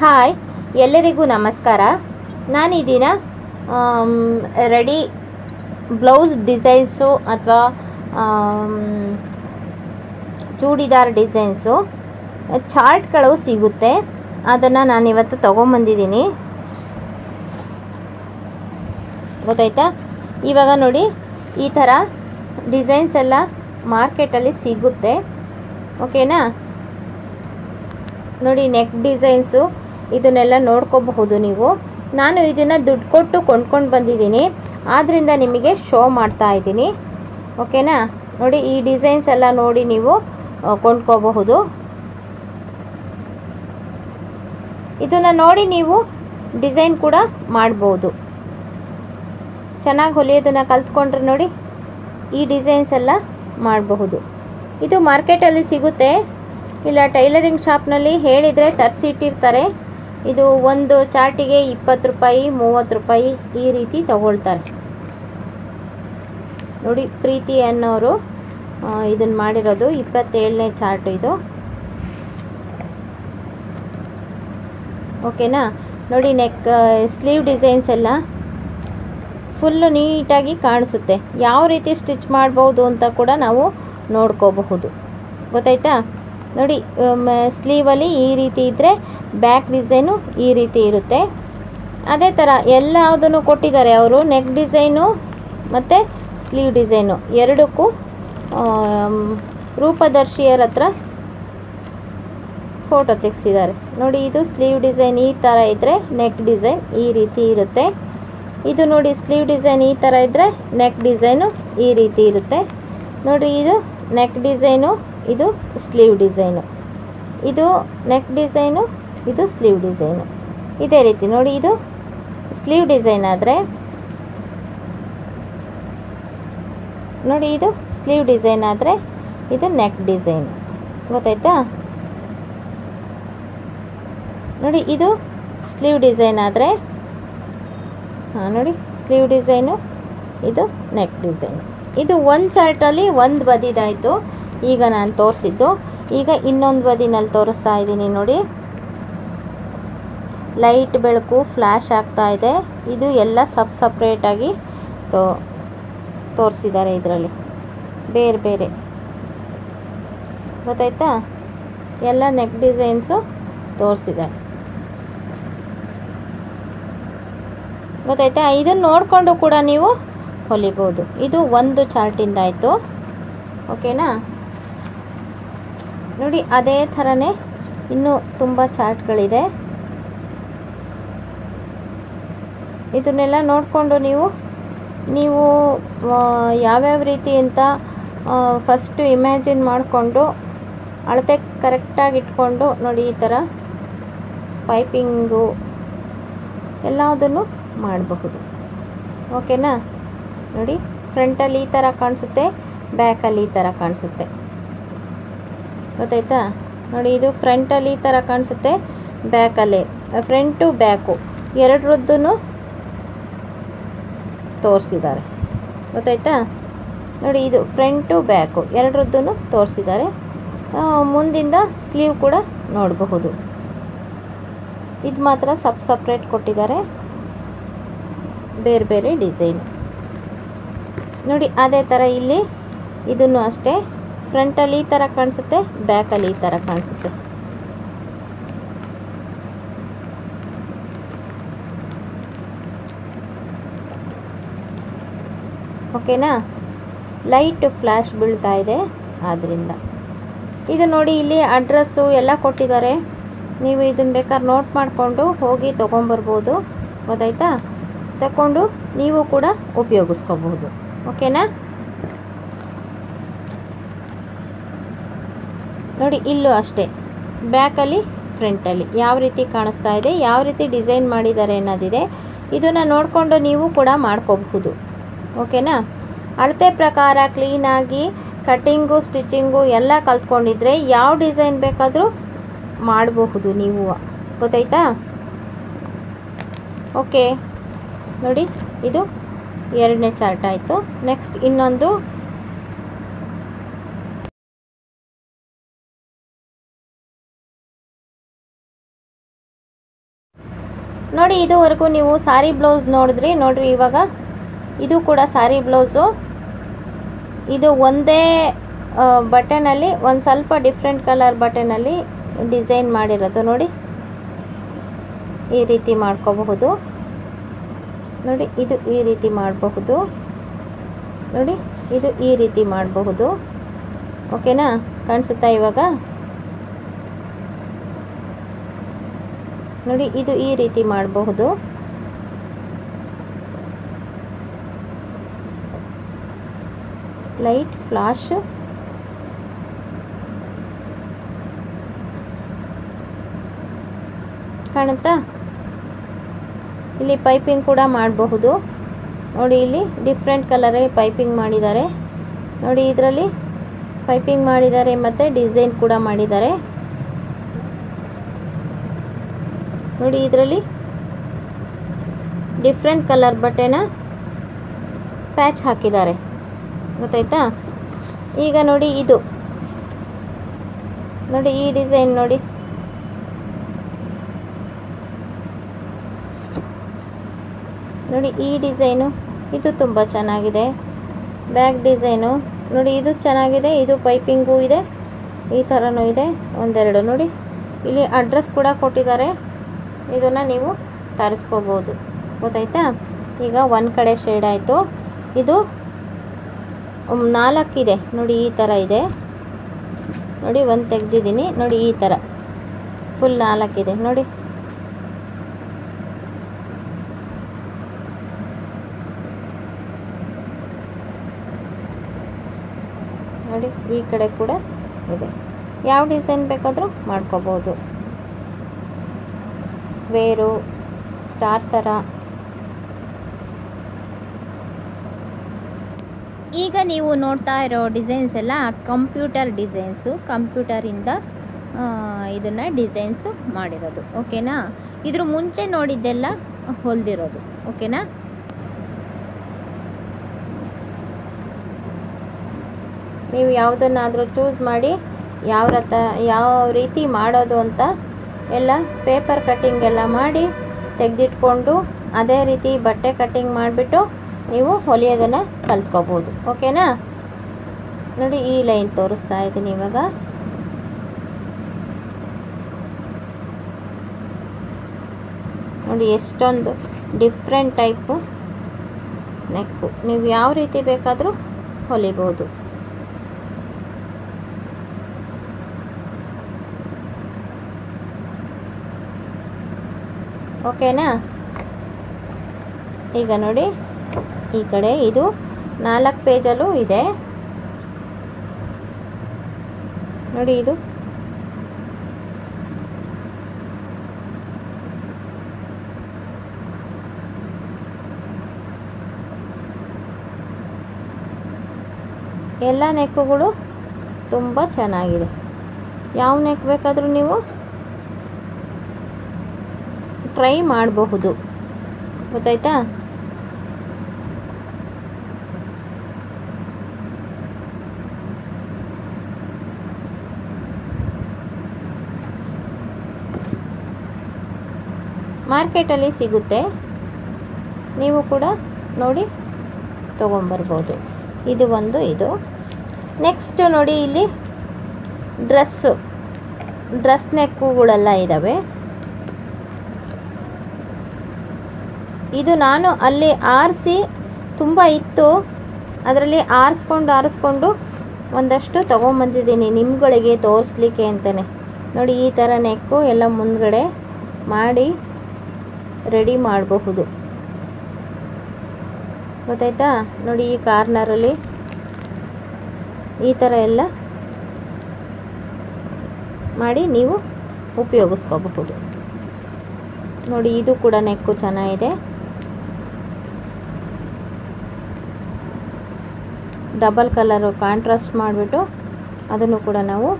Hi, ಎಲ್ಲರಿಗೂ ನಮಸ್ಕಾರ. ನಾನು ಈ ದಿನ ರೆಡಿ ಬ್ಲೌಸ್ ಡಿಸೈನ್ಸು ಅಥವಾ ಚೂಡಿದಾರ್ ಡಿಸೈನ್ಸು. ಚಾರ್ಟ್ಗಳು ಸಿಗುತ್ತೆ. ಅದನ್ನು ನಾನು ಇವತ್ತು ತೊಗೊಂಬಂದಿದ್ದೀನಿ. ಗೊತ್ತಾಯ್ತಾ? ಇವಾಗ ನೋಡಿ, ಈ ಥರ ಡಿಸೈನ್ಸ್ ಎಲ್ಲ ಮಾರ್ಕೆಟಲ್ಲಿ ಸಿಗುತ್ತೆ. ಓಕೆನಾ? ನೋಡಿ, ನೆಕ್ ಡಿಸೈನ್ಸು. ಇದನ್ನೆಲ್ಲ ನೋಡ್ಕೋಬಹುದು ನೀವು. ನಾನು ಇದನ್ನು ದುಡ್ಡು ಕೊಟ್ಟು ಕೊಂಡ್ಕೊಂಡು ಬಂದಿದ್ದೀನಿ. ಆದ್ದರಿಂದ ನಿಮಗೆ ಶೋ ಮಾಡ್ತಾ ಇದ್ದೀನಿ. ಓಕೆನಾ? ನೋಡಿ, ಈ ಡಿಸೈನ್ಸ್ ಎಲ್ಲ ನೋಡಿ ನೀವು ಕೊಂಡ್ಕೋಬಹುದು. ಇದನ್ನು ನೋಡಿ ನೀವು ಡಿಸೈನ್ ಕೂಡ ಮಾಡ್ಬೋದು. ಚೆನ್ನಾಗಿ ಹೊಲಿಯೋದನ್ನು ಕಲ್ತ್ಕೊಂಡ್ರೆ ನೋಡಿ, ಈ ಡಿಸೈನ್ಸ್ ಎಲ್ಲ ಮಾಡಬಹುದು. ಇದು ಮಾರ್ಕೆಟಲ್ಲಿ ಸಿಗುತ್ತೆ. ಇಲ್ಲ ಟೈಲರಿಂಗ್ ಶಾಪ್ನಲ್ಲಿ ಹೇಳಿದರೆ ತರಿಸಿಟ್ಟಿರ್ತಾರೆ. ಇದು ಒಂದು ಚಾರ್ಟಿಗೆ ಇಪ್ಪತ್ತು ರೂಪಾಯಿ, ಮೂವತ್ತು ರೂಪಾಯಿ ಈ ರೀತಿ ತಗೊಳ್ತಾರೆ. ನೋಡಿ, ಪ್ರೀತಿ ಅನ್ನೋರು ಇದನ್ನು ಮಾಡಿರೋದು ಇಪ್ಪತ್ತೇಳನೇ ಚಾರ್ಟ್ ಇದು. ಓಕೆನಾ ನೋಡಿ ನೆಕ್ ಸ್ಲೀವ್ ಡಿಸೈನ್ಸ್ ಎಲ್ಲ ಫುಲ್ಲು ನೀಟಾಗಿ ಕಾಣಿಸುತ್ತೆ. ಯಾವ ರೀತಿ ಸ್ಟಿಚ್ ಮಾಡ್ಬೋದು ಅಂತ ಕೂಡ ನಾವು ನೋಡ್ಕೋಬಹುದು. ಗೊತ್ತಾಯ್ತಾ? ನೋಡಿ ಸ್ಲೀವಲ್ಲಿ ಈ ರೀತಿ ಇದ್ದರೆ ಬ್ಯಾಕ್ ಡಿಸೈನು ಈ ರೀತಿ ಇರುತ್ತೆ. ಅದೇ ಥರ ಎಲ್ಲದನ್ನು ಕೊಟ್ಟಿದ್ದಾರೆ ಅವರು, ನೆಕ್ ಡಿಸೈನು ಮತ್ತು ಸ್ಲೀವ್ ಡಿಸೈನು. ಎರಡಕ್ಕೂ ರೂಪದರ್ಶಿಯರ ಹತ್ರ ಫೋಟೋ ತೆಗೆಸಿದ್ದಾರೆ. ನೋಡಿ, ಇದು ಸ್ಲೀವ್ ಡಿಸೈನ್ ಈ ಥರ ಇದ್ದರೆ ನೆಕ್ ಡಿಸೈನ್ ಈ ರೀತಿ ಇರುತ್ತೆ. ಇದು ನೋಡಿ, ಸ್ಲೀವ್ ಡಿಸೈನ್ ಈ ಥರ ಇದ್ದರೆ ನೆಕ್ ಡಿಸೈನು ಈ ರೀತಿ ಇರುತ್ತೆ. ನೋಡಿ, ಇದು ನೆಕ್ ಡಿಸೈನು ಇದು ಸ್ಲೀವ್ ಡಿಸೈನು. ಇದು ನೆಕ್ ಡಿಸೈನು, ಇದು ಸ್ಲೀವ್ ಡಿಸೈನು. ಇದೇ ರೀತಿ ನೋಡಿ, ಇದು ಸ್ಲೀವ್ ಡಿಸೈನ್ ಆದರೆ ನೋಡಿ, ಇದು ಸ್ಲೀವ್ ಡಿಸೈನ್ ಆದರೆ ಇದು ನೆಕ್ ಡಿಸೈನ್. ಗೊತ್ತಾಯ್ತಾ? ನೋಡಿ, ಇದು ಸ್ಲೀವ್ ಡಿಸೈನ್ ಆದರೆ ಹಾಂ, ನೋಡಿ, ಸ್ಲೀವ್ ಡಿಸೈನು, ಇದು ನೆಕ್ ಡಿಸೈನ್. ಇದು ಒಂದು ಚಾರ್ಟಲ್ಲಿ ಒಂದು ಬದಿದಾಯಿತು. ಈಗ ನಾನು ತೋರಿಸಿದ್ದು. ಈಗ ಇನ್ನೊಂದು ಬದಿನಲ್ಲಿ ತೋರಿಸ್ತಾ ಇದ್ದೀನಿ ನೋಡಿ. ಲೈಟ್ ಬೆಳಕು ಫ್ಲ್ಯಾಶ್ ಆಗ್ತಾ ಇದೆ. ಇದು ಎಲ್ಲ ಸಬ್ ಸಪ್ರೇಟಾಗಿ ತೋ, ತೋರಿಸಿದ್ದಾರೆ ಇದರಲ್ಲಿ. ಬೇರೆ ಬೇರೆ. ಗೊತ್ತಾಯ್ತಾ? ಎಲ್ಲ ನೆಕ್ ಡಿಸೈನ್ಸು ತೋರಿಸಿದ್ದಾರೆ. ಗೊತ್ತಾಯ್ತಾ? ಇದನ್ನು ನೋಡಿಕೊಂಡು ಕೂಡ ನೀವು ಹೊಲಿಬೋದು. ಇದು ಒಂದು ಚಾರ್ಟಿಂದ ಆಯಿತು. ಓಕೆನಾ? ನೋಡಿ, ಅದೇ ಥರನೇ ಇನ್ನೂ ತುಂಬ ಚಾರ್ಟ್ಗಳಿದೆ. ಇದನ್ನೆಲ್ಲ ನೋಡಿಕೊಂಡು ನೀವು ನೀವು ಯಾವ್ಯಾವ ರೀತಿ ಅಂತ ಫಸ್ಟು ಇಮ್ಯಾಜಿನ್ ಮಾಡಿಕೊಂಡು, ಅಳತೆ ಕರೆಕ್ಟಾಗಿ ಇಟ್ಕೊಂಡು, ನೋಡಿ, ಈ ಥರ ಪೈಪಿಂಗು ಎಲ್ಲದನ್ನು ಮಾಡಬಹುದು. ಓಕೆನಾ ನೋಡಿ ಫ್ರಂಟಲ್ಲಿ ಈ ಥರ ಕಾಣಿಸುತ್ತೆ ಬ್ಯಾಕಲ್ಲಿ ಈ ಥರ ಕಾಣಿಸುತ್ತೆ. ಗೊತ್ತಾಯ್ತಾ? ನೋಡಿ, ಇದು ಫ್ರಂಟಲ್ಲಿ ಈ ಥರ ಕಾಣಿಸುತ್ತೆ ಬ್ಯಾಕಲ್ಲಿ ಫ್ರಂಟು ಬ್ಯಾಕು ಎರಡರದ್ದು ತೋರಿಸಿದ್ದಾರೆ. ಗೊತ್ತಾಯ್ತಾ? ನೋಡಿ, ಇದು ಫ್ರಂಟು ಬ್ಯಾಕು ಎರಡರದ್ದು ತೋರಿಸಿದ್ದಾರೆ. ಮುಂದಿಂದ ಸ್ಲೀವ್ ಕೂಡ ನೋಡಬಹುದು. ಇದು ಮಾತ್ರ ಸಪ್ ಸಪ್ರೇಟ್ ಕೊಟ್ಟಿದ್ದಾರೆ. ಬೇರೆ ಬೇರೆ ಡಿಸೈನ್ ನೋಡಿ, ಅದೇ ಥರ ಇಲ್ಲಿ ಇದನ್ನು ಅಷ್ಟೇ. ಫ್ರಂಟಲ್ಲಿ ಈ ಥರ ಕಾಣಿಸುತ್ತೆ, ಬ್ಯಾಕಲ್ಲಿ ಈ ಥರ ಕಾಣಿಸುತ್ತೆ. ಓಕೆನಾ? ಲೈಟ್ ಫ್ಲ್ಯಾಶ್ ಬೀಳ್ತಾ ಇದೆ ಆದ್ದರಿಂದ ಇದು ನೋಡಿ, ಇಲ್ಲಿ ಅಡ್ರೆಸ್ಸು ಎಲ್ಲ ಕೊಟ್ಟಿದ್ದಾರೆ. ನೀವು ಇದನ್ನು ಬೇಕಾದ್ರೆ ನೋಟ್ ಮಾಡಿಕೊಂಡು ಹೋಗಿ ತೊಗೊಂಬರ್ಬೋದು. ಗೊತ್ತಾಯ್ತಾ? ತಗೊಂಡು ನೀವು ಕೂಡ ಉಪಯೋಗಿಸ್ಕೋಬಹುದು ಓಕೆನಾ? ನೋಡಿ, ಇಲ್ಲೂ ಅಷ್ಟೇ. ಬ್ಯಾಕಲ್ಲಿ, ಫ್ರಂಟಲ್ಲಿ. ಯಾವ ರೀತಿ ಕಾಣಿಸ್ತಾ ಇದೆ, ಯಾವ ರೀತಿ ಡಿಸೈನ್ ಮಾಡಿದ್ದಾರೆ ಅನ್ನೋದಿದೆ. ಇದನ್ನು ನೋಡಿಕೊಂಡು ನೀವು ಕೂಡ ಮಾಡ್ಕೋಬಹುದು. ಓಕೆನಾ? ಅಳತೆ ಪ್ರಕಾರ ಕ್ಲೀನಾಗಿ ಕಟ್ಟಿಂಗು ಸ್ಟಿಚಿಂಗು ಎಲ್ಲ ಕಲ್ತ್ಕೊಂಡಿದ್ರೆ ಯಾವ ಡಿಸೈನ್ ಬೇಕಾದರೂ ಮಾಡಬಹುದು ನೀವು. ಗೊತ್ತಾಯ್ತಾ? ಓಕೆ. ನೋಡಿ, ಇದು ಎರಡನೇ ಚಾರ್ಟ್ ಆಯಿತು. ನೆಕ್ಸ್ಟ್ ಇನ್ನೊಂದು ನೋಡಿ, ಇದುವರೆಗೂ ನೀವು ಸಾರಿ ಬ್ಲೌಸ್ ನೋಡಿದ್ರಿ. ನೋಡಿರಿ, ಇವಾಗ ಇದು ಕೂಡ ಸಾರಿ ಬ್ಲೌಸು. ಇದು ಒಂದೇ ಬಟನಲ್ಲಿ ಒಂದು ಸ್ವಲ್ಪ ಡಿಫ್ರೆಂಟ್ ಕಲರ್ ಬಟನಲ್ಲಿ ಡಿಸೈನ್ ಮಾಡಿರೋದು. ನೋಡಿ, ಈ ರೀತಿ ಮಾಡ್ಕೋಬಹುದು. ನೋಡಿ, ಇದು ಈ ರೀತಿ ಮಾಡಬಹುದು. ನೋಡಿ, ಇದು ಈ ರೀತಿ ಮಾಡಬಹುದು. ಓಕೆನಾ? ಕಾಣಿಸುತ್ತಾ ಇವಾಗ? ನೋಡಿ, ಇದು ಈ ರೀತಿ ಮಾಡಬಹುದು. Light flash. ಕಾಣುತ್ತಾ? ಇಲ್ಲಿ ಪೈಪಿಂಗ್ ಕೂಡ ಮಾಡಬಹುದು. ನೋಡಿ, ಇಲ್ಲಿ ಡಿಫ್ರೆಂಟ್ ಕಲರಲ್ಲಿ ಪೈಪಿಂಗ್ ಮಾಡಿದ್ದಾರೆ. ನೋಡಿ, ಇದರಲ್ಲಿ ಪೈಪಿಂಗ್ ಮಾಡಿದ್ದಾರೆ ಮತ್ತು ಡಿಸೈನ್ ಕೂಡ ಮಾಡಿದ್ದಾರೆ. ನೋಡಿ ಇದರಲ್ಲಿ ಡಿಫ್ರೆಂಟ್ ಕಲರ್ ಬಟ್ಟೆನ ಪ್ಯಾಚ್ ಹಾಕಿದ್ದಾರೆ. ಗೊತ್ತಾಯ್ತಾ? ಈಗ ನೋಡಿ ಇದು. ನೋಡಿ ಈ ಡಿಸೈನ್ ನೋಡಿ. ನೋಡಿ ಈ ಡಿಸೈನು ಇದು ತುಂಬ ಚೆನ್ನಾಗಿದೆ. ಬ್ಯಾಕ್ ಡಿಸೈನು ನೋಡಿ ಇದು ಚೆನ್ನಾಗಿದೆ, ಇದು ಪೈಪಿಂಗು ಇದೆ, ಈ ಥರನೂ ಇದೆ, ಒಂದೆರಡು. ನೋಡಿ, ಇಲ್ಲಿ ಅಡ್ರೆಸ್ ಕೂಡ ಕೊಟ್ಟಿದ್ದಾರೆ. ಇದನ್ನು ನೀವು ತರಿಸ್ಕೋಬೋದು. ಗೊತ್ತಾಯ್ತಾ? ಈಗ ಒಂದು ಕಡೆ ಶೇಡ್ ಆಯಿತು. ಇದು ನಾಲ್ಕಿದೆ ನೋಡಿ, ಈ ಥರ ಇದೆ. ನೋಡಿ, ಒಂದು ತೆಗೆದಿದ್ದೀನಿ. ನೋಡಿ, ಈ ಥರ ಫುಲ್ ನಾಲ್ಕಿದೆ ನೋಡಿ. ನೋಡಿ, ಈ ಕಡೆ ಕೂಡ ಇದೆ. ಯಾವ ಡಿಸೈನ್ ಬೇಕಾದರೂ ಮಾಡ್ಕೋಬೋದು. ಸ್ಕ್ವೇರು ಸ್ಟಾರ್ ಥರ ಈಗ ನೀವು ನೋಡ್ತಾ ಇರೋ ಡಿಸೈನ್ಸ್ ಎಲ್ಲ ಕಂಪ್ಯೂಟರ್ ಡಿಸೈನ್ಸು ಕಂಪ್ಯೂಟರಿಂದ ಇದನ್ನು ಡಿಸೈನ್ಸು ಮಾಡಿರೋದು. ಓಕೆನಾ ಇದ್ರ ಮುಂಚೆ ನೋಡಿದ್ದೆಲ್ಲ ಹೊಲ್ದಿರೋದು. ಓಕೆನಾ ನೀವು ಯಾವುದನ್ನಾದರೂ ಚೂಸ್ ಮಾಡಿ ಯಾವ ಯಾವ ರೀತಿ ಮಾಡೋದು ಅಂತ ಎಲ್ಲ ಪೇಪರ್ ಕಟ್ಟಿಂಗ್ ಎಲ್ಲ ಮಾಡಿ ತೆಗೆದಿಟ್ಕೊಂಡು ಅದೇ ರೀತಿ ಬಟ್ಟೆ ಕಟ್ಟಿಂಗ್ ಮಾಡಿಬಿಟ್ಟು ನೀವು ಹೊಲಿಯೋದನ್ನು ಕಲ್ತ್ಕೋಬೋದು. ಓಕೆನಾ ನೋಡಿ ಈ ಲೈನ್ ತೋರಿಸ್ತಾ ಇದ್ದೀನಿ ಇವಾಗ. ನೋಡಿ ಎಷ್ಟೊಂದು ಡಿಫ್ರೆಂಟ್ ಟೈಪು ನೆಕ್ಕು ನೀವು ಯಾವ ರೀತಿ ಬೇಕಾದರೂ ಹೊಲಿಬೋದು. ಓಕೆನಾ? ಈಗ ನೋಡಿ, ಈ ಕಡೆ ಇದು ನಾಲ್ಕು ಪೇಜಲ್ಲೂ ಇದೆ. ನೋಡಿ ಇದು. ಎಲ್ಲ ನೆಕ್ಕುಗಳು ತುಂಬ ಚೆನ್ನಾಗಿದೆ. ಯಾವ ನೆಕ್ ಬೇಕಾದರೂ ನೀವು ಟ್ರೈ ಮಾಡಬಹುದು. ಗೊತ್ತಾಯ್ತಾ? ಮಾರ್ಕೆಟಲ್ಲಿ ಸಿಗುತ್ತೆ. ನೀವು ಕೂಡ ನೋಡಿ ತೊಗೊಂಬರ್ಬೋದು. ಇದು ಒಂದು, ಇದು. ನೆಕ್ಸ್ಟ್ ನೋಡಿ ಇಲ್ಲಿ ಡ್ರೆಸ್ಸು ಡ್ರೆಸ್ ನೆಕ್ಕುಗಳೆಲ್ಲ ಇದ್ದಾವೆ ಇದು ನಾನು ಅಲ್ಲಿ ಆರಿಸಿ ತುಂಬ ಇತ್ತು. ಅದರಲ್ಲಿ ಆರಿಸ್ಕೊಂಡು ಆರಿಸ್ಕೊಂಡು ಒಂದಷ್ಟು ತೊಗೊಂಬಂದಿದ್ದೀನಿ ನಿಮ್ಗಳಿಗೆ ತೋರಿಸ್ಲಿಕ್ಕೆ ಅಂತಲೇ ನೋಡಿ, ಈ ಥರ ನೆಕ್ಕು ಎಲ್ಲ ಮುಂದ್ಗಡೆ ಮಾಡಿ ರೆಡಿ ಮಾಡಬಹುದು. ಗೊತ್ತಾಯ್ತಾ? ನೋಡಿ, ಈ ಕಾರ್ನರಲ್ಲಿ ಈ ಥರ ಎಲ್ಲ ಮಾಡಿ ನೀವು ಉಪಯೋಗಿಸ್ಕೋಬಹುದು. ನೋಡಿ, ಇದು ಕೂಡ ನೆಕ್ಕು ಚೆನ್ನಾಗಿದೆ. ಡಬಲ್ ಕಲರು ಕಾಂಟ್ರಾಸ್ಟ್ ಮಾಡಿಬಿಟ್ಟು ಅದನ್ನು ಕೂಡ ನಾವು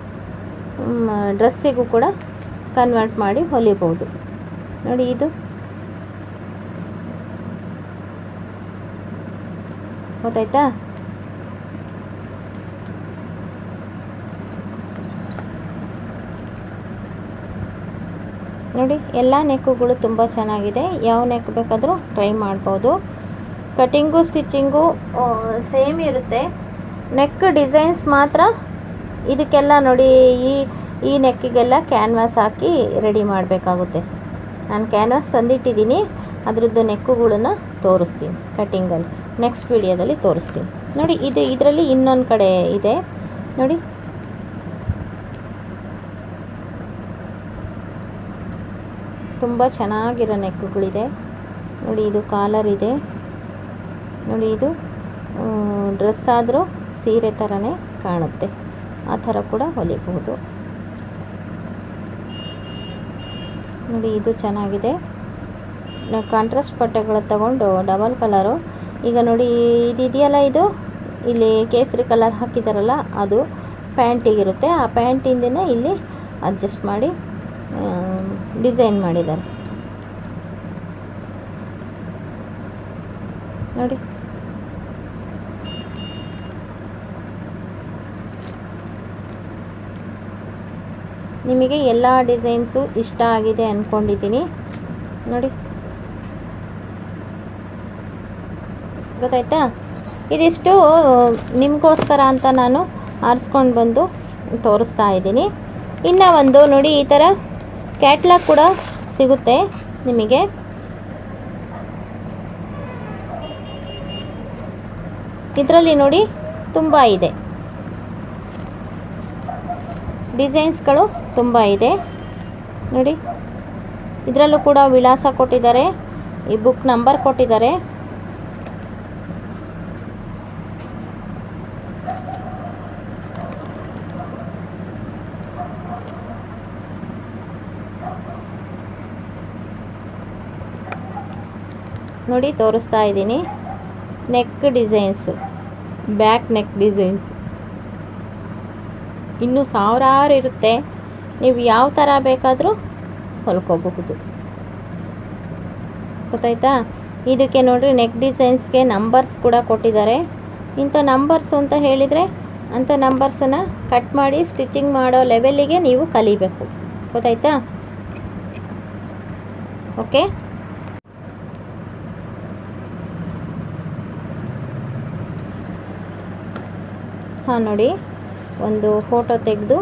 ಡ್ರೆಸ್ಸಿಗೂ ಕೂಡ ಕನ್ವರ್ಟ್ ಮಾಡಿ ಹೊಲಿಬೋದು. ನೋಡಿ ಇದು. ಗೊತ್ತಾಯ್ತಾ? ನೋಡಿ, ಎಲ್ಲ ನೆಕ್ಕುಗಳು ತುಂಬ ಚೆನ್ನಾಗಿದೆ. ಯಾವ ನೆಕ್ ಬೇಕಾದರೂ ಟ್ರೈ ಮಾಡ್ಬೋದು. ಕಟಿಂಗು ಸ್ಟಿಚಿಂಗು ಸೇಮ್ ಇರುತ್ತೆ. ನೆಕ್ ಡಿಸೈನ್ಸ್ ಮಾತ್ರ ಇದಕ್ಕೆಲ್ಲ ನೋಡಿ ಈ ಈ ನೆಕ್ಕಿಗೆಲ್ಲ ಕ್ಯಾನ್ವಾಸ್ ಹಾಕಿ ರೆಡಿ ಮಾಡಬೇಕಾಗುತ್ತೆ. ನಾನು ಕ್ಯಾನ್ವಾಸ್ ತಂದಿಟ್ಟಿದ್ದೀನಿ. ಅದರದ್ದು ನೆಕ್ಕುಗಳನ್ನು ತೋರಿಸ್ತೀನಿ ಕಟ್ಟಿಂಗಲ್ಲಿ ನೆಕ್ಸ್ಟ್ ವಿಡಿಯೋದಲ್ಲಿ ತೋರಿಸ್ತೀನಿ. ನೋಡಿ, ಇದು ಇದರಲ್ಲಿ ಇನ್ನೊಂದು ಕಡೆ ಇದೆ. ನೋಡಿ. ತುಂಬ ಚೆನ್ನಾಗಿರೋ ನೆಕ್ಕುಗಳಿದೆ. ನೋಡಿ, ಇದು ಕಾಲರ್ ಇದೆ. ನೋಡಿ ಇದು ಡ್ರೆಸ್ ಆದರೂ ಸೀರೆ ಥರನೇ ಕಾಣುತ್ತೆ. ಆ ಥರ ಕೂಡ ಹೊಲಿಬಹುದು. ನೋಡಿ ಇದು ಚೆನ್ನಾಗಿದೆ. ಕಾಂಟ್ರಾಸ್ಟ್ ಬಟ್ಟೆಗಳು ತಗೊಂಡು ಡಬಲ್ ಕಲರು ಈಗ ನೋಡಿ ಇದಿದೆಯಲ್ಲ ಇದು? ಇಲ್ಲಿ ಕೇಸರಿ ಕಲರ್ ಹಾಕಿದಾರಲ್ಲ, ಅದು ಪ್ಯಾಂಟಿಗಿರುತ್ತೆ. ಆ ಪ್ಯಾಂಟಿಂದನೇ ಇಲ್ಲಿ ಅಡ್ಜಸ್ಟ್ ಮಾಡಿ ಡಿಸೈನ್ ಮಾಡಿದ್ದಾರೆ. ನೋಡಿ. ನಿಮಗೆ ಎಲ್ಲ ಡಿಸೈನ್ಸು ಇಷ್ಟ ಆಗಿದೆ ಅಂದ್ಕೊಂಡಿದ್ದೀನಿ ನೋಡಿ. ಗೊತ್ತಾಯ್ತಾ? ಇದಿಷ್ಟು, ನಿಮಗೋಸ್ಕರ ಅಂತ ನಾನು ಆರಿಸ್ಕೊಂಡು ಬಂದು ತೋರಿಸ್ತಾ ಇದ್ದೀನಿ. ಇನ್ನು ಒಂದು ನೋಡಿ, ಈ ಥರ ಕ್ಯಾಟ್ಲಾಗ್ ಕೂಡ ಸಿಗುತ್ತೆ ನಿಮಗೆ. ಇದರಲ್ಲಿ ನೋಡಿ, ತುಂಬ ಇದೆ. ಡಿಸೈನ್ಸ್ಗಳು ತುಂಬ ಇದೆ. ನೋಡಿ. ಇದರಲ್ಲೂ ಕೂಡ ವಿಳಾಸ ಕೊಟ್ಟಿದ್ದಾರೆ. ಈ ಬುಕ್ ನಂಬರ್ ಕೊಟ್ಟಿದ್ದಾರೆ. ನೋಡಿ, ತೋರಿಸ್ತಾ ಇದ್ದೀನಿ. Neck designs. Back neck designs. ಇನ್ನು ಸಾವಿರಾರು ಇರುತ್ತೆ. ನೀವು ಯಾವ ಥರ ಬೇಕಾದರೂ ಹೊಲ್ಕೋಬಹುದು. ಗೊತ್ತಾಯ್ತಾ? ಇದಕ್ಕೆ ನೋಡಿರಿ ನೆಕ್ ಡಿಸೈನ್ಸ್ಗೆ ನಂಬರ್ಸ್ ಕೂಡ ಕೊಟ್ಟಿದ್ದಾರೆ. ಇಂಥ ನಂಬರ್ಸು ಅಂತ ಹೇಳಿದರೆ ಅಂಥ ನಂಬರ್ಸನ್ನು ಕಟ್ ಮಾಡಿ ಸ್ಟಿಚಿಂಗ್ ಮಾಡೋ ಲೆವೆಲ್ಲಿಗೆ ನೀವು ಕಲಿಬೇಕು. ಗೊತ್ತಾಯ್ತಾ? ಓಕೆ ಹಾಂ ನೋಡಿ, ಒಂದು ಫೋಟೋ ತೆಗೆದು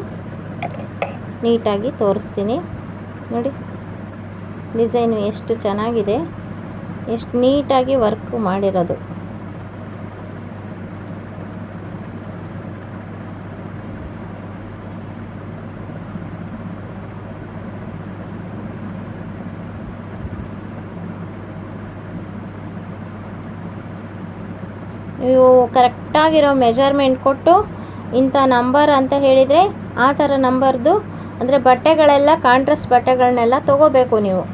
ನೀಟಾಗಿ ತೋರಿಸ್ತೀನಿ. ನೋಡಿ, ಡಿಸೈನು ಎಷ್ಟು ಚೆನ್ನಾಗಿದೆ. ಎಷ್ಟು ನೀಟಾಗಿ ವರ್ಕ್ ಮಾಡಿರೋದು. ನೀವು ಕರೆಕ್ಟಾಗಿರೋ ಮೆಜರ್ಮೆಂಟ್ ಕೊಟ್ಟು ಇಂಥ ನಂಬರ್ ಅಂತ ಹೇಳಿದರೆ ಆ ಥರ ನಂಬರ್ದು ಅಂದರೆ ಬಟ್ಟೆಗಳೆಲ್ಲ ಕಾಂಟ್ರಾಸ್ಟ್ ಬಟ್ಟೆಗಳನ್ನೆಲ್ಲ ತೊಗೋಬೇಕು ನೀವು.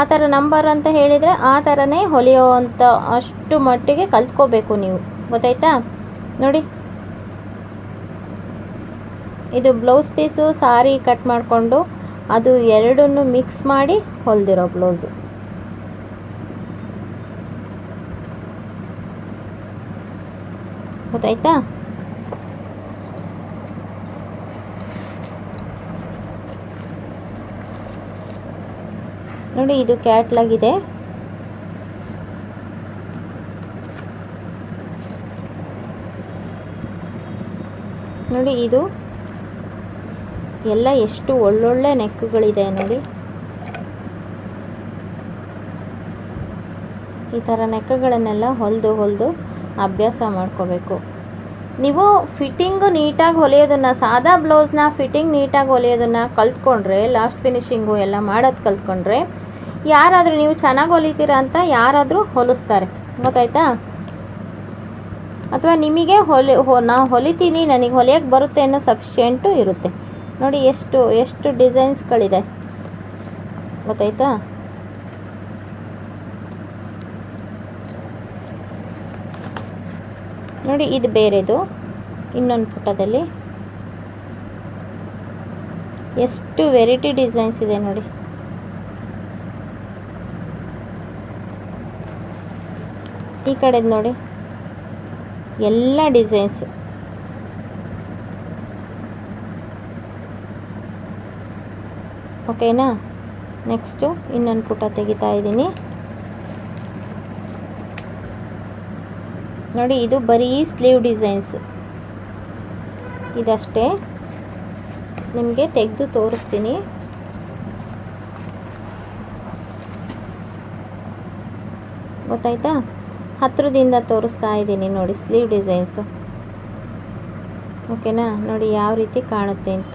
ಆ ಥರ ನಂಬರ್ ಅಂತ ಹೇಳಿದರೆ ಆ ಥರನೇ ಹೊಲಿಯೋವಂಥ ಅಷ್ಟು ಮಟ್ಟಿಗೆ ಕಲ್ತ್ಕೋಬೇಕು ನೀವು. ಗೊತ್ತಾಯ್ತಾ? ನೋಡಿ. ಇದು ಬ್ಲೌಸ್ ಪೀಸು ಸಾರಿ ಕಟ್ ಮಾಡಿಕೊಂಡು ಅದು ಎರಡನ್ನು ಮಿಕ್ಸ್ ಮಾಡಿ ಹೊಲ್ದಿರೋ ಬ್ಲೌಸು ಗೊತ್ತಾಯ್ತಾ? ನೋಡಿ, ಇದು ಕ್ಯಾಟ್ಲಾಗ್ ಇದೆ ನೋಡಿ, ಇದು ಎಲ್ಲ ಎಷ್ಟು ಒಳ್ಳೊಳ್ಳೆ ನೆಕ್ಕುಗಳಿದೆ ನೋಡಿ. ಈ ಥರ ನೆಕ್ಕುಗಳನ್ನೆಲ್ಲ ಹೊಲಿದು ಹೊಲಿದು ಅಭ್ಯಾಸ ಮಾಡ್ಕೋಬೇಕು. ನೀವು ಫಿಟ್ಟಿಂಗು ನೀಟಾಗಿ ಹೊಲಿಯೋದನ್ನು, ಸಾದಾ ಬ್ಲೌಸ್ನ ಫಿಟ್ಟಿಂಗ್ ನೀಟಾಗಿ ಹೊಲಿಯೋದನ್ನು ಕಲ್ತ್ಕೊಂಡ್ರೆ, ಲಾಸ್ಟ್ ಫಿನಿಷಿಂಗು ಎಲ್ಲ ಮಾಡೋದು ಕಲ್ತ್ಕೊಂಡ್ರೆ ಯಾರಾದರೂ ನೀವು ಚೆನ್ನಾಗಿ ಹೊಲಿತೀರಾ ಅಂತ ಯಾರಾದರೂ ಹೊಲಿಸ್ತಾರೆ. ಗೊತ್ತಾಯ್ತಾ? ಅಥವಾ ನಿಮಗೆ ಹೊಲಿ, ಹೊ ನಾವು ಹೊಲಿತೀನಿ, ನನಗೆ ಹೊಲಿಯೋಕ್ಕೆ ಬರುತ್ತೆ ಅನ್ನೋ ಸಫಿಷಿಯೆಂಟು ಇರುತ್ತೆ. ನೋಡಿ ಎಷ್ಟು ಎಷ್ಟು ಡಿಸೈನ್ಸ್ಗಳಿದೆ. ಗೊತ್ತಾಯ್ತಾ? ನೋಡಿ ಇದು ಬೇರೆದು, ಇನ್ನೊಂದು ಪುಟದಲ್ಲಿ. ಎಷ್ಟು ವೆರೈಟಿ ಡಿಸೈನ್ಸ್ ಇದೆ ನೋಡಿ. ಈ ಕಡೆದು ನೋಡಿ. ಎಲ್ಲ ಡಿಸೈನ್ಸು. ಓಕೆನಾ ನೆಕ್ಸ್ಟು ಇನ್ನೊಂದು ಪುಟ ತೆಗಿತಾ ಇದ್ದೀನಿ. ನೋಡಿ, ಇದು ಬರೀ ಸ್ಲೀವ್ ಡಿಸೈನ್ಸು. ಇದಷ್ಟೇ. ನಿಮಗೆ ತೆಗೆದು ತೋರಿಸ್ತೀನಿ. ಗೊತ್ತಾಯ್ತಾ? ಹತ್ರದಿಂದ ತೋರಿಸ್ತಾ ಇದ್ದೀನಿ ನೋಡಿ ಸ್ಲೀವ್ ಡಿಸೈನ್ಸು ಓಕೆನಾ ನೋಡಿ ಯಾವ ರೀತಿ ಕಾಣುತ್ತೆ ಅಂತ.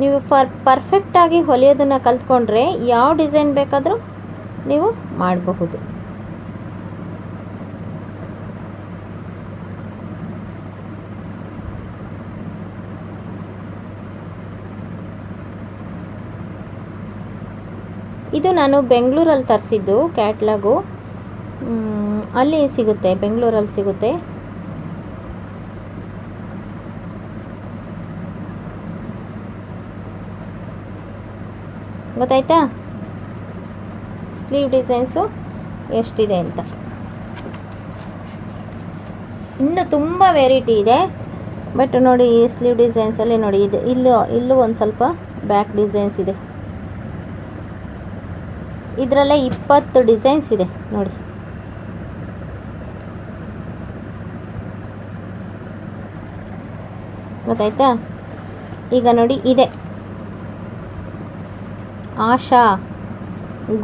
ನೀವು ಫರ್ ಪರ್ಫೆಕ್ಟಾಗಿ ಹೊಲಿಯೋದನ್ನು ಕಲ್ತ್ಕೊಂಡ್ರೆ ಯಾವ ಡಿಸೈನ್ ಬೇಕಾದರೂ ನೀವು ಮಾಡಬಹುದು. ಇದು ನಾನು ಬೆಂಗಳೂರಲ್ಲಿ ತರಿಸಿದ್ದು ಕ್ಯಾಟ್ಲಾಗು. ಅಲ್ಲಿ ಸಿಗುತ್ತೆ, ಬೆಂಗಳೂರಲ್ಲಿ ಸಿಗುತ್ತೆ. ಗೊತ್ತಾಯ್ತಾ? ಸ್ಲೀವ್ ಡಿಸೈನ್ಸು ಎಷ್ಟಿದೆ ಅಂತ. ಇನ್ನು ತುಂಬ ವೆರೈಟಿ ಇದೆ. ಬಟ್ ನೋಡಿ, ಈ ಸ್ಲೀವ್ ಡಿಸೈನ್ಸಲ್ಲಿ ನೋಡಿ, ಇದೆ ಇಲ್ಲೂ ಇಲ್ಲೂ ಒಂದು ಸ್ವಲ್ಪ ಬ್ಯಾಕ್ ಡಿಸೈನ್ಸ್ ಇದೆ. ಇದರಲ್ಲೇ ಇಪ್ಪತ್ತು ಡಿಸೈನ್ಸ್ ಇದೆ, ನೋಡಿ. ಗೊತ್ತಾಯ್ತಾ? ಈಗ ನೋಡಿ, ಇದೆ. ಆಶಾ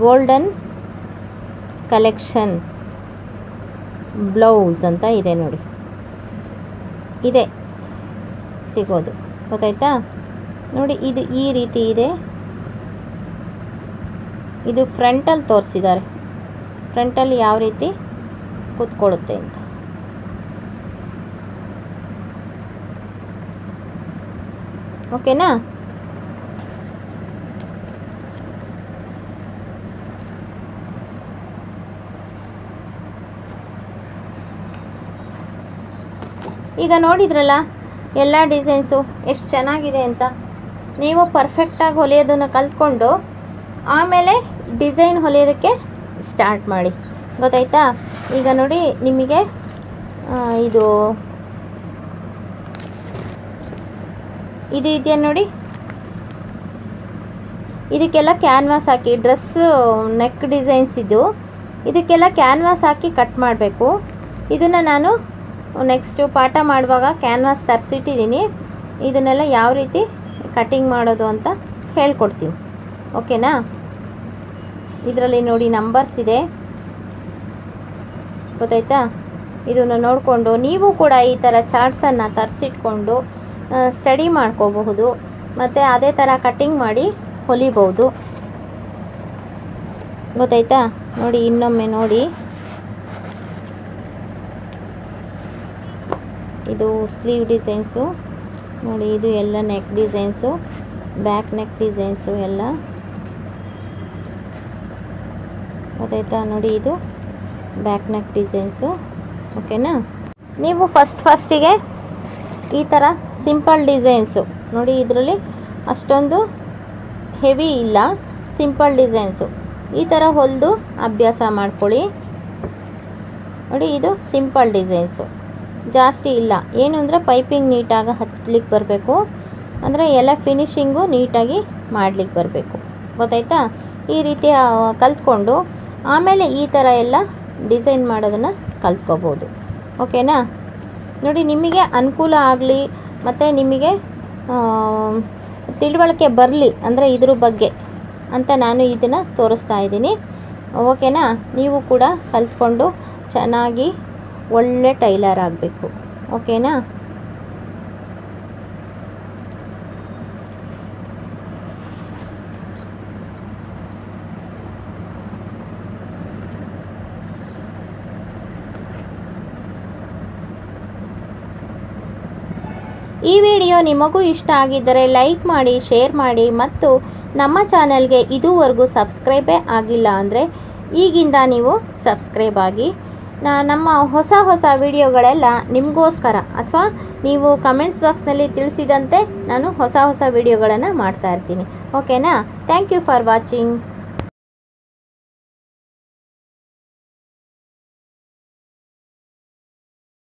ಗೋಲ್ಡನ್ ಕಲೆಕ್ಷನ್ ಬ್ಲೌಸ್ ಅಂತ ಇದೆ ನೋಡಿ. ಇದೆ. ಸಿಗೋದು. ಗೊತ್ತಾಯ್ತಾ? ನೋಡಿ, ಇದು ಈ ರೀತಿ ಇದೆ. ಇದು ಫ್ರಂಟಲ್ಲಿ ತೋರಿಸಿದ್ದಾರೆ. ಫ್ರಂಟಲ್ಲಿ ಯಾವ ರೀತಿ ಕೂತ್ಕೊಳ್ಳುತ್ತೆ ಅಂತ. ಓಕೆನಾ? ಈಗ ನೋಡಿದ್ರಲ್ಲ, ಎಲ್ಲ ಡಿಸೈನ್ಸು ಎಷ್ಟು ಚೆನ್ನಾಗಿದೆ ಅಂತ. ನೀವು ಪರ್ಫೆಕ್ಟಾಗಿ ಹೊಲಿಯೋದನ್ನು ಕಲ್ತ್ಕೊಂಡು, ಆಮೇಲೆ ಡಿಸೈನ್ ಹೊಲಿಯೋದಕ್ಕೆ ಸ್ಟಾರ್ಟ್ ಮಾಡಿ. ಗೊತ್ತಾಯ್ತಾ? ಈಗ ನೋಡಿ ನಿಮಗೆ ಇದು ಇದು ಇದೆಯಾ ನೋಡಿ? ಇದಕ್ಕೆಲ್ಲ ಕ್ಯಾನ್ವಾಸ್ ಹಾಕಿ, ಡ್ರೆಸ್ಸು, ನೆಕ್ ಡಿಸೈನ್ಸ್ ಇದು. ಇದಕ್ಕೆಲ್ಲ ಕ್ಯಾನ್ವಾಸ್ ಹಾಕಿ ಕಟ್ ಮಾಡಬೇಕು. ಇದನ್ನು ನಾನು ನೆಕ್ಸ್ಟು ಪಾಠ ಮಾಡುವಾಗ ಕ್ಯಾನ್ವಾಸ್ ತರಿಸಿಟ್ಟಿದ್ದೀನಿ. ಇದನ್ನೆಲ್ಲ ಯಾವ ರೀತಿ ಕಟಿಂಗ್ ಮಾಡೋದು ಅಂತ ಹೇಳ್ಕೊಡ್ತೀನಿ. ಓಕೆನಾ? ಇದರಲ್ಲಿ ನೋಡಿ ನಂಬರ್ಸ್ ಇದೆ. ಗೊತ್ತಾಯ್ತಾ? ಇದನ್ನು ನೋಡಿಕೊಂಡು ನೀವು ಕೂಡ ಈ ಥರ ಚಾರ್ಟ್ಸನ್ನು ತರಿಸಿಟ್ಕೊಂಡು ಸ್ಟಡಿ ಮಾಡ್ಕೋಬಹುದು. ಮತ್ತು ಅದೇ ಥರ ಕಟ್ಟಿಂಗ್ ಮಾಡಿ ಹೊಲಿಬೋದು ಗೊತ್ತಾಯ್ತಾ? ನೋಡಿ, ಇನ್ನೊಮ್ಮೆ ನೋಡಿ. ಇದು ಸ್ಲೀವ್ ಡಿಸೈನ್ಸು ನೋಡಿ, ಇದು ಎಲ್ಲ neck designs back neck designs ಎಲ್ಲ. ಗೊತ್ತಾಯ್ತಾ ನೋಡಿ ಇದು ಬ್ಯಾಕ್ ನೆಕ್ ಡಿಸೈನ್ಸು ಓಕೆನಾ ನೀವು ಫಸ್ಟ್ ಫಸ್ಟಿಗೆ ಈ ಥರ ಸಿಂಪಲ್ ಡಿಸೈನ್ಸು ನೋಡಿ ಇದರಲ್ಲಿ ಅಷ್ಟೊಂದು ಹೆವಿ ಇಲ್ಲ ಸಿಂಪಲ್ ಡಿಸೈನ್ಸು ಈ ಥರ ಹೊಲಿದು ಅಭ್ಯಾಸ ಮಾಡ್ಕೊಳ್ಳಿ. ನೋಡಿ ಇದು ಸಿಂಪಲ್ ಡಿಸೈನ್ಸು ಜಾಸ್ತಿ ಇಲ್ಲ. ಏನು ಅಂದರೆ ಪೈಪಿಂಗ್ ನೀಟಾಗಿ ಹತ್ತಲಿಕ್ಕೆ ಬರಬೇಕು. ಅಂದರೆ ಎಲ್ಲ ಫಿನಿಶಿಂಗು ನೀಟಾಗಿ ಮಾಡಲಿಕ್ಕೆ ಬರಬೇಕು. ಗೊತ್ತಾಯ್ತಾ? ಈ ರೀತಿ ಕಲ್ತ್ಕೊಂಡು ಆಮೇಲೆ ಈ ಥರ ಎಲ್ಲ ಡಿಸೈನ್ ಮಾಡೋದನ್ನು ಕಲ್ತ್ಕೋಬೋದು. ಓಕೆನಾ? ನೋಡಿ, ನಿಮಗೆ ಅನುಕೂಲ ಆಗಲಿ, ಮತ್ತು ನಿಮಗೆ ತಿಳುವಳಿಕೆ ಬರಲಿ ಅಂದರೆ ಇದ್ರ ಬಗ್ಗೆ ಅಂತ ನಾನು ಇದನ್ನು ತೋರಿಸ್ತಾ ಇದ್ದೀನಿ. ಓಕೆನಾ? ನೀವು ಕೂಡ ಕಲ್ತ್ಕೊಂಡು ಚೆನ್ನಾಗಿ ಒಳ್ಳೆ ಟೈಲರ್ ಆಗಬೇಕು. ಓಕೆನಾ? ಈ ವಿಡಿಯೋ ನಿಮಗೂ ಇಷ್ಟ ಆಗಿದ್ದರೆ ಲೈಕ್ ಮಾಡಿ, ಶೇರ್ ಮಾಡಿ ಮತ್ತು ನಮ್ಮ ಚಾನೆಲ್ಗೆ ಇದುವರೆಗೂ ಸಬ್ಸ್ಕ್ರೈಬೇ ಆಗಿಲ್ಲ ಅಂದರೆ ಈಗಿಂದ ನೀವು ಸಬ್ಸ್ಕ್ರೈಬ್ ಆಗಿ. ನಮ್ಮ ಹೊಸ ಹೊಸ ವಿಡಿಯೋಗಳೆಲ್ಲ ನಿಮಗೋಸ್ಕರ ಅಥವಾ ನೀವು ಕಮೆಂಟ್ಸ್ ಬಾಕ್ಸ್ನಲ್ಲಿ ತಿಳಿಸಿದಂತೆ ನಾನು ಹೊಸ ಹೊಸ ವಿಡಿಯೋಗಳನ್ನು ಮಾಡ್ತಾ ಇರ್ತೀನಿ. ಓಕೆನಾ? Thank you for watching.